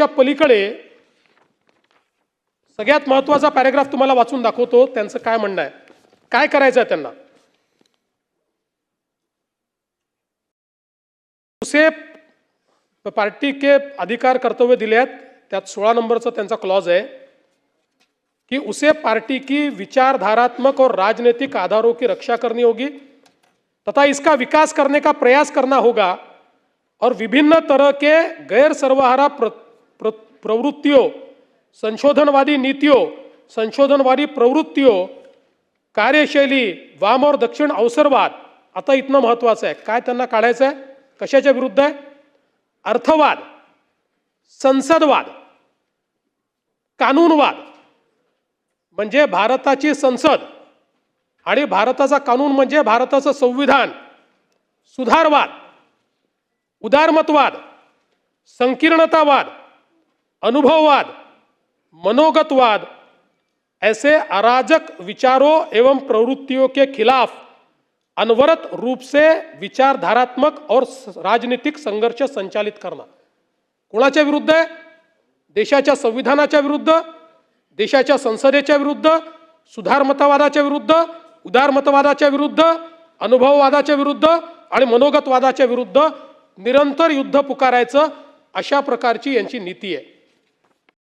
याच्या पलीकडे सगळ्यात महत्त्वाचा पॅरेग्राफ तुम्हाला वाचून दाखवतो. त्यांचं काय म्हणणं आहे? काय करायचं आहे त्यांना? उसे पार्टी के अधिकार कर्तव्य दिले आहेत. त्यात सोळा नंबरचा त्यांचा क्लॉज आहे. कि उसे पार्टी की विचारधारात्मक और राजनीतिक आधारों की रक्षा करनी होगी. तथा इसका विकास करने का प्रयास करना होगा. और विभिन्न तरह के गैर सर्वहारा प्र, प्र, प्रवृत्तियों संशोधनवादी नीतियों संशोधनवादी प्रवृत्तियों कार्यशैली वाम और दक्षिण अवसरवाद आता इथनं महत्त्वाचं आहे. काय त्यांना काढायचं आहे? कशाच्या विरुद्ध आहे? अर्थवाद संसदवाद कानूनवाद. म्हणजे भारताची संसद आणि भारताचा कानून म्हणजे भारताचं संविधान सुधारवाद उदारमतवाद संकीर्णतावाद. अनुभववाद मनोगतवाद ऐसे अराजक विचारों एवं प्रवृत्तियों के खिलाफ अनवरत रूप से विचारधारात्मक और राजनीतिक संघर्ष संचालित करना। कोणाच्या विरुद्ध? आहे देशाच्या संविधानाच्या विरुद्ध? देशाच्या संसदेच्या विरुद्ध? सुधारमतवादाच्या विरुद्ध? उदारमतवादाच्या विरुद्ध? अनुभववादाच्या विरुद्ध? आणि मनोगतवादाच्या विरुद्ध? निरंतर युद्ध पुकारायचं अशा प्रकारची यांची नीती आहे.